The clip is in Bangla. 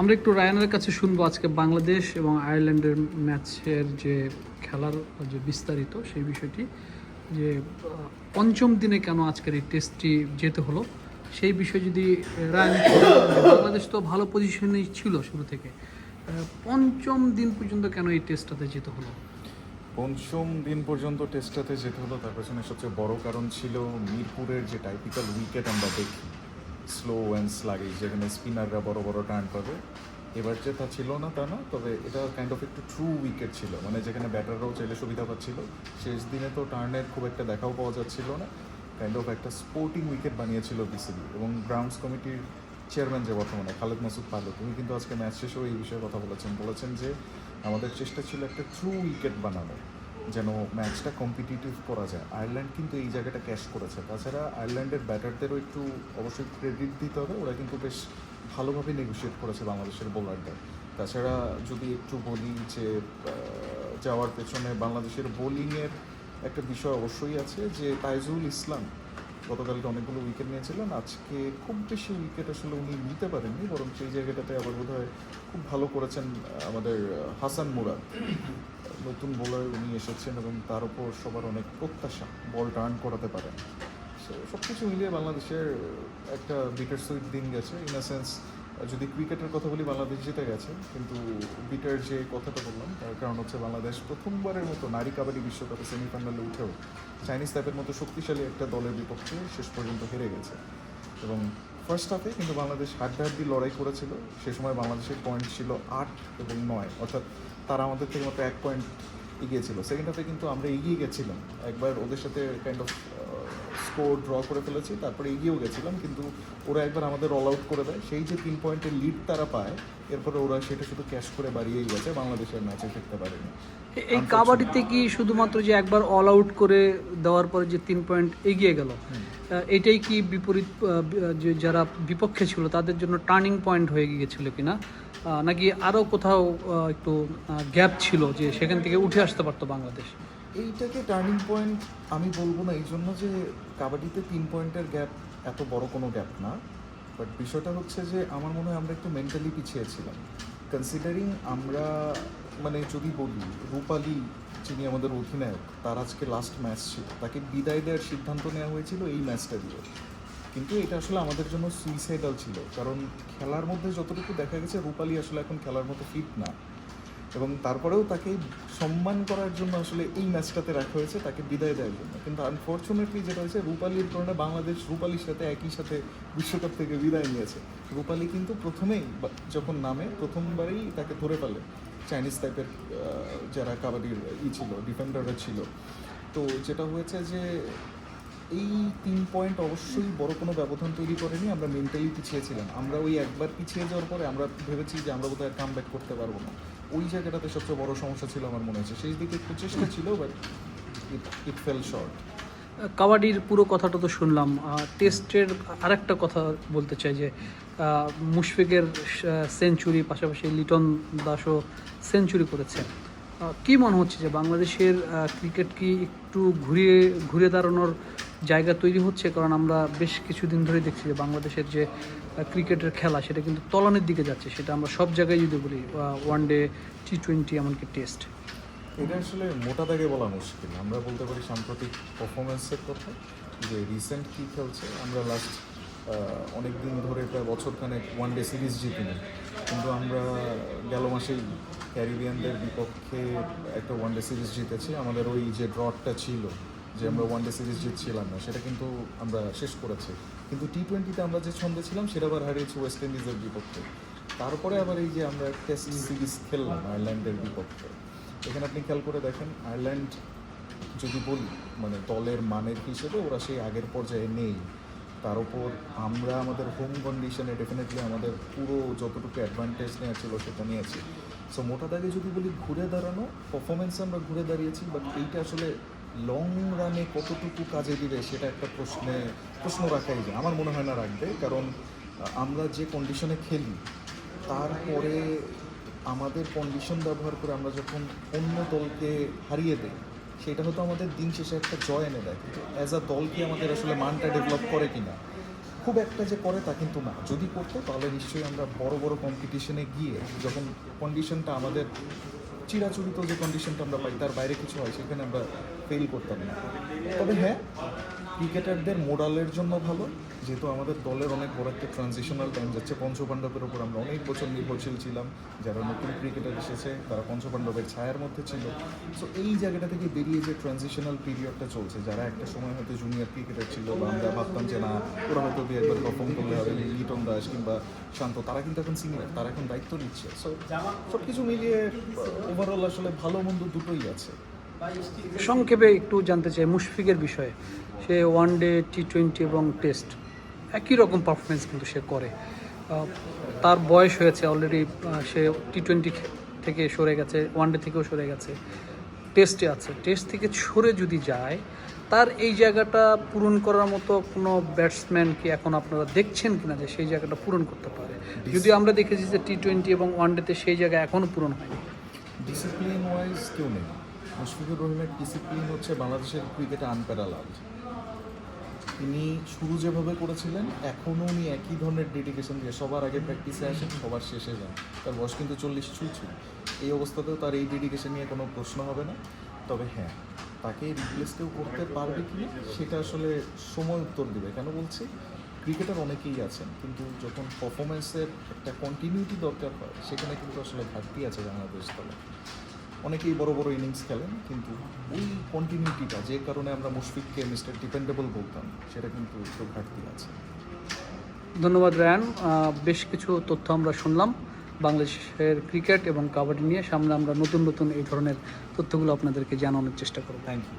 আমরা একটু রায়ানের কাছে শুনব আজকে বাংলাদেশ এবং আয়ারল্যান্ডের ম্যাচের যে খেলার যে বিস্তারিত সেই বিষয়টি, যে পঞ্চম দিনে কেন আজকের এই টেস্টটি যেতে হলো, সেই বিষয়ে যদি রায়ান যে বাংলাদেশ তো ভালো পজিশনেই ছিল শুরু থেকে পঞ্চম দিন পর্যন্ত কেন এই টেস্টটাতে যেতে হলো? পঞ্চম দিন পর্যন্ত টেস্টটাতে যেতে হলো, তার পেছনে সবচেয়ে বড় কারণ ছিল মিরপুরের যে টাইপিক্যাল উইকেট আমরা দেখি স্লো অ্যান্ড স্লাগিশ যেখানে স্পিনাররা বড় বড় টার্ন পাবে এবার যে তা ছিল না তা না, তবে এটা কাইন্ড অফ একটু ট্রু উইকেট ছিল। মানে যেখানে ব্যাটাররাও চাইলে সুবিধা পাচ্ছিল। শেষ দিনে তো টার্নের খুব একটা দেখাও পাওয়া যাচ্ছিল না। কাইন্ড অফ একটা স্পোর্টিং উইকেট বানিয়েছিল বিসিবি এবং গ্রাউন্ডস কমিটির চেয়ারম্যান যে বর্তমানে, খালেদ মাসুদ পালক তুমি কিন্তু আজকে ম্যাচ শেষেও এই বিষয়ে কথা বলেছেন। বলেছেন যে, আমাদের চেষ্টা ছিল একটা ট্রু উইকেট বানানো। যেন ম্যাচটা কম্পিটিটিভ করা যায়। আয়ারল্যান্ড কিন্তু এই জায়গাটা ক্যাশ করেছে। তাছাড়া আয়ারল্যান্ডের ব্যাটারদেরও একটু অবশ্যই ক্রেডিট দিতে হবে। ওরা কিন্তু বেশ ভালোভাবে নেগোসিয়েট করেছে বাংলাদেশের বোলারদের তাছাড়া যদি একটু বলি যে যাওয়ার পেছনে বাংলাদেশের বোলিংয়ের একটা বিষয় অবশ্যই আছে যে, তাইজুল ইসলাম গতকালকে অনেকগুলো উইকেট নিয়েছিলেন। আজকে খুব বেশি উইকেট আসলে উনি নিতে পারেননি বরং সেই জায়গাটাতে আবার বোধ খুব ভালো করেছেন আমাদের হাসান মুরাদ। নতুন বোলার উনি এসেছেন এবং তার উপর সবার অনেক প্রত্যাশা বল টার্ন করাতে পারেন। সো সব কিছু মিলিয়ে বাংলাদেশের একটা বিটার সুইট দিন গেছে। ইন আ সেন্স যদি ক্রিকেটের কথা বলি, বাংলাদেশ জিতে গেছে, কিন্তু বিটার যে কথাটা বললাম, তার কারণ হচ্ছে বাংলাদেশ প্রথমবারের মতো নারী কাবাডি বিশ্বকাপে সেমিফাইনালে উঠেও চাইনিজ টাইপের মতো শক্তিশালী একটা দলের বিপক্ষে শেষ পর্যন্ত হেরে গেছে। এবং ফার্স্ট হাফে কিন্তু বাংলাদেশ হাড্ডাহাড্ডি লড়াই করেছিল, সে সময় বাংলাদেশের পয়েন্ট ছিল আট এবং নয়, অর্থাৎ তারা আমাদের থেকে মাত্র এক পয়েন্ট এগিয়েছিল। সেকেন্ড হাফে কিন্তু আমরা এগিয়ে গেছিলাম, একবার ওদের সাথে কাইন্ড অফ স্কোর ড্র করে ফেলেছি তারপরে এগিয়েও গেছিলাম কিন্তু ওরা একবার আমাদের অল আউট করে দেয়। সেই যে তিন পয়েন্টের লিড তারা পায় এরপরে ওরা সেটা শুধু ক্যাশ করে বাড়িয়েই গেছে বাংলাদেশের ম্যাচে ফিরতে পারেনি। এই কাবাডিতে কি শুধুমাত্র যে একবার অল আউট করে দেওয়ার পরে যে তিন পয়েন্ট এগিয়ে গেল এটাই কি বিপরীত যারা বিপক্ষে ছিল তাদের জন্য টার্নিং পয়েন্ট হয়ে গিয়েছিল কিনা? নাকি আরও কোথাও একটু গ্যাপ ছিল যে সেখান থেকে উঠে আসতে পারতো বাংলাদেশ? এইটাকে টার্নিং পয়েন্ট আমি বলব না এই জন্য যে কাবাডিতে তিন পয়েন্টের গ্যাপ এত বড় কোনো গ্যাপ না। বাট বিষয়টা হচ্ছে যে আমার মনে হয় আমরা একটু মেন্টালি পিছিয়ে ছিলাম। কনসিডারিং আমরা মানে যদি বলি, রূপালী যিনি আমাদের অধিনায়ক, তার আজকে লাস্ট ম্যাচ ছিল, তাকে বিদায় দেওয়ার সিদ্ধান্ত নেওয়া হয়েছিল এই ম্যাচটা দিয়ে। কিন্তু এটা আসলে আমাদের জন্য সুইসাইডাল ছিল, কারণ খেলার মধ্যে যতটুকু দেখা গেছে, রূপালী আসলে এখন খেলার মতো ফিট না। এবং তারপরেও তাকে সম্মান করার জন্য আসলে এই ম্যাচটাতে রাখা হয়েছে, তাকে বিদায় দেওয়ার জন্য। কিন্তু আনফর্চুনেটলি যেটা হয়েছে রূপালীর কারণে বাংলাদেশ রূপালীর সাথে একই সাথে বিশ্বকাপ থেকে বিদায় নিয়েছে। রূপালী কিন্তু প্রথমেই যখন নামে, প্রথমবারেই তাকে ধরে ফেলে। চাইনিজ টাইপের যারা কাবাডির ই ছিল ডিফেন্ডাররা ছিল। তো যেটা হয়েছে যে, এই তিন পয়েন্ট অবশ্যই বড় কোনো ব্যবধান তৈরি করেনি, আমরা মেন্টালি পিছিয়েছিলাম আমরা ওই একবার পিছিয়ে যাওয়ার পরে আমরা ভেবেছি যে আমরা বোধহয় কাম ব্যাক করতে পারব না। ওই জায়গাটাতে সবচেয়ে বড় সমস্যা ছিল আমার মনে হচ্ছে। সেই দিকে একটু চেষ্টা ছিল but it it fell short কাবাডির পুরো কথাটা তো শুনলাম। টেস্টের আরেকটা কথা বলতে চাই যে মুশফিকের সেঞ্চুরি পাশাপাশি লিটন দাসও সেঞ্চুরি করেছে। কি মনে হচ্ছে যে বাংলাদেশের ক্রিকেট কি একটু ঘুরিয়ে, ঘুরে দাঁড়ানোর জায়গা তৈরি হচ্ছে? কারণ আমরা বেশ কিছুদিন ধরে দেখছি যে বাংলাদেশের যে ক্রিকেটের খেলা, সেটা কিন্তু তলানের দিকে যাচ্ছে। সেটা আমরা সব জায়গায় যদি বলি ওয়ান ডে টি টোয়েন্টি এমনকি টেস্ট এটা আসলে মোটা দাগে বলা মুশকিল। আমরা বলতে পারি সাম্প্রতিক পারফরমেন্সের কথা যে রিসেন্ট কী খেলছে? আমরা লাস্ট অনেক দিন ধরে প্রায় বছরখানেক ওয়ান ডে সিরিজ জিতিনি। কিন্তু আমরা গেল মাসেই ক্যারিবিয়ানদের বিপক্ষে একটা ওয়ান ডে সিরিজ জিতেছি। আমাদের ওই যে ড্রটটা ছিল, যে আমরা ওয়ান ডে সিরিজ জিতছিলাম না, সেটা কিন্তু আমরা শেষ করেছি। কিন্তু টি টোয়েন্টিতে আমরা যে ছন্দে ছিলাম, সেটা আবার হারিয়েছি ওয়েস্ট ইন্ডিজের বিপক্ষে। তারপরে আবার এই যে আমরা টেস্ট সিরিজ খেললাম আয়ারল্যান্ডের বিপক্ষে। এখানে আপনি খেয়াল করে দেখেন আয়ারল্যান্ড যদি বলি মানে দলের মানের হিসেবে ওরা সেই আগের পর্যায়ে নেই। তার উপর আমরা আমাদের হোম কন্ডিশনে ডেফিনেটলি আমাদের পুরো যতটুকু অ্যাডভান্টেজ নেওয়া ছিল সেটা নিয়েছি। সো মোটা দাগে যদি বলি ঘুরে দাঁড়ানো পারফরমেন্সে আমরা ঘুরে দাঁড়িয়েছি বাট এইটা আসলে লং রানে কতটুকু কাজে দিবে সেটা একটা প্রশ্নে, প্রশ্ন রাখাই যায়। আমার মনে হয় না রাখবে, কারণ আমরা যে কন্ডিশনে খেলি, তারপরে আমাদের কন্ডিশন ব্যবহার করে আমরা যখন অন্য দলকে হারিয়ে দিই সেটা হতো আমাদের দিন শেষে একটা জয় এনে দেয়। কিন্তু অ্যাজ আ দল কি আমাদের আসলে মানটা ডেভেলপ করে কি না খুব একটা যে করে তা কিন্তু না। যদি করতো, তাহলে নিশ্চয়ই আমরা বড় বড় কম্পিটিশনে গিয়ে যখন কন্ডিশনটা আমাদের চিরাচরিত যে কন্ডিশনটা আমরা পাই, তার বাইরে কিছু হয়, সেখানে আমরা ফেল করতাম না। তবে হ্যাঁ ক্রিকেটারদের মোরালের জন্য ভালো, যেহেতু আমাদের দলের অনেক বড় একটা ট্রানজিশনাল টাইম যাচ্ছে। পঞ্চপাণ্ডবের উপর আমরা অনেক বছর নির্ভরশীল ছিলাম। যারা নতুন ক্রিকেটার এসেছে, তারা পঞ্চপাণ্ডবের ছায়ার মধ্যে ছিল। সো এই জায়গাটা থেকে বেরিয়ে যে ট্রানজিশনাল পিরিয়ডটা চলছে, যারা একটা সময় হয়তো জুনিয়র ক্রিকেটার ছিল বা আমরা ভাবতাম যে না, ওরা হয়তো দু একবার পারফর্ম করলে হবে লিটন দাস কিংবা শান্ত, তারা কিন্তু এখন সিনিয়র তারা এখন দায়িত্ব নিচ্ছে। সো সব কিছু মিলিয়ে ওভারঅল আসলে ভালো মন্দ দুটোই আছে। সংক্ষেপে একটু জানতে চাই মুশফিকের বিষয়ে। সে ওয়ান ডে টি টোয়েন্টি এবং টেস্ট একই রকম পারফরমেন্স কিন্তু সে করে। তার বয়স হয়েছে অলরেডি সে টি টোয়েন্টি থেকে সরে গেছে ওয়ান ডে থেকেও সরে গেছে টেস্টে আছে। টেস্ট থেকে সরে যদি যায় তার এই জায়গাটা পূরণ করার মতো কোনো ব্যাটসম্যান কি এখন আপনারা দেখছেন কিনা যে সেই জায়গাটা পূরণ করতে পারে? যদি আমরা দেখেছি যে টি টোয়েন্টি এবং ওয়ান ডেতে সেই জায়গা এখনও পূরণ হয়নি। ডিসিপ্লিন ওয়াইজ কেউ নেই। মুশফিকুর রহিমের ডিসিপ্লিন হচ্ছে বাংলাদেশের ক্রিকেটে আনপ্যারালাল তিনি শুরু যেভাবে করেছিলেন, এখনও উনি একই ধরনের ডেডিকেশন দিয়ে সবার আগে প্র্যাকটিসে আসেন, সবার শেষে যান। তার বয়স কিন্তু চল্লিশ ছুঁই এই অবস্থাতেও তার এই ডেডিকেশন নিয়ে কোনো প্রশ্ন হবে না। তবে হ্যাঁ তাকে রিপ্লেস কেউ করতে পারবে কি সেটা আসলে সময় উত্তর দিবে। কেন বলছি? ক্রিকেটার অনেকেই আছেন, কিন্তু যখন পারফরমেন্সের একটা কন্টিনিউটি দরকার হয়, সেখানে কিন্তু আসলে ঘাটতি আছে বাংলাদেশ দলে। অনেকেই বড় বড় ইনিংস খেলেন কিন্তু ওই কন্টিনিউটিটা যে কারণে আমরা মুশফিককে মিস্টার ডিপেন্ডেবল বলতাম সেটা কিন্তু একটু ঘাটতি আছে। ধন্যবাদ রায়ান। বেশ কিছু তথ্য আমরা শুনলাম। বাংলাদেশের ক্রিকেট এবং কাবাডি নিয়ে সামনে আমরা নতুন নতুন এই ধরনের তথ্যগুলো আপনাদেরকে জানানোর চেষ্টা করব। Thank you